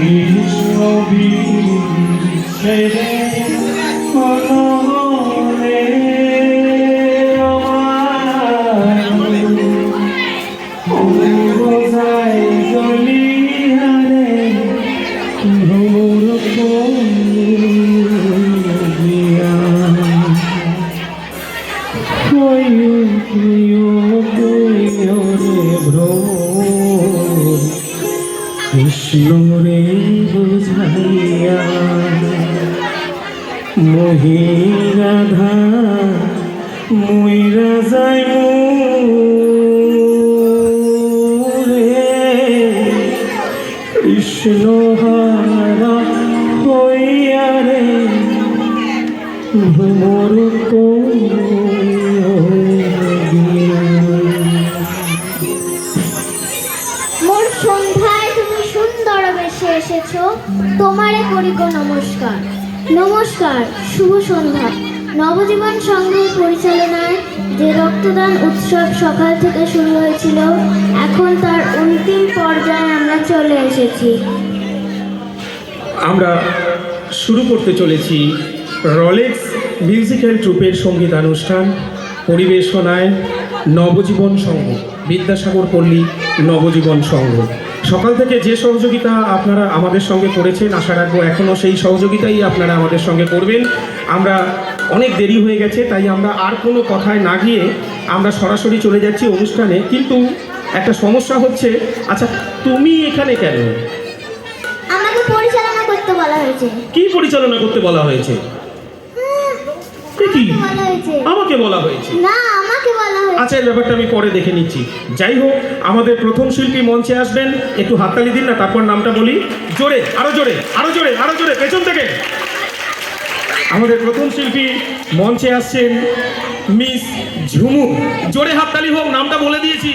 Sevgimiz kalbimiz şeyde Allah'ım রে ভ্রমর কৃষ্ণ রে বুঝাইয়া মহিরাধা ময়রা যায় রে কৃষ্ণ হারা হইয়া রে, ভ্রমর করিয়া সন্ধ্যায় তুমি সুন্দর বেশে এসেছ। তোমারে করি গো নমস্কার। নমস্কার, শুভ সন্ধ্যা। নবজীবন সংঘের পরিচালনায় যে রক্তদান উৎসব সকাল থেকে শুরু হয়েছিল, এখন তার অন্তিম পর্যায়ে আমরা চলে এসেছি। আমরা শুরু করতে চলেছি রলেক্স মিউজিক্যাল ট্রুপের সঙ্গীতানুষ্ঠান, পরিবেশনায়। নবজীবন সংঘ বিদ্যাসাগর পল্লী নবজীবন সংঘ। সকাল থেকে যে সহযোগিতা আপনারা আমাদের সঙ্গে করেছেন আশা রাখব এখনও সেই সহযোগিতাই আপনারা আমাদের সঙ্গে করবেন। আমরা অনেক দেরি হয়ে গেছে তাই আমরা আর কোনো কথায় না গিয়ে আমরা সরাসরি চলে যাচ্ছি অনুষ্ঠানে। কিন্তু একটা সমস্যা হচ্ছে আচ্ছা তুমি এখানে কেন? আমাকে পরিচালনা করতে বলা হয়েছে। কি পরিচালনা করতে বলা হয়েছে? এ কি? আমাকে বলা হয়েছে। না আমাকে বলা হয়েছে? আচ্ছা এই ব্যাপারটা আমি পরে দেখে নিচ্ছি। যাই হোক, আমাদের প্রথম শিল্পী মঞ্চে আসবেন। একটু হাততালি দিন না, তারপর নামটা বলি। জোরে, আরও জোরে আরও জোরে আরও জোরে, পেছন থেকে। আমাদের প্রথম শিল্পী মঞ্চে আসছেন মিস ঝুমু। জোরে হাততালি হোক, নামটা বলে দিয়েছি।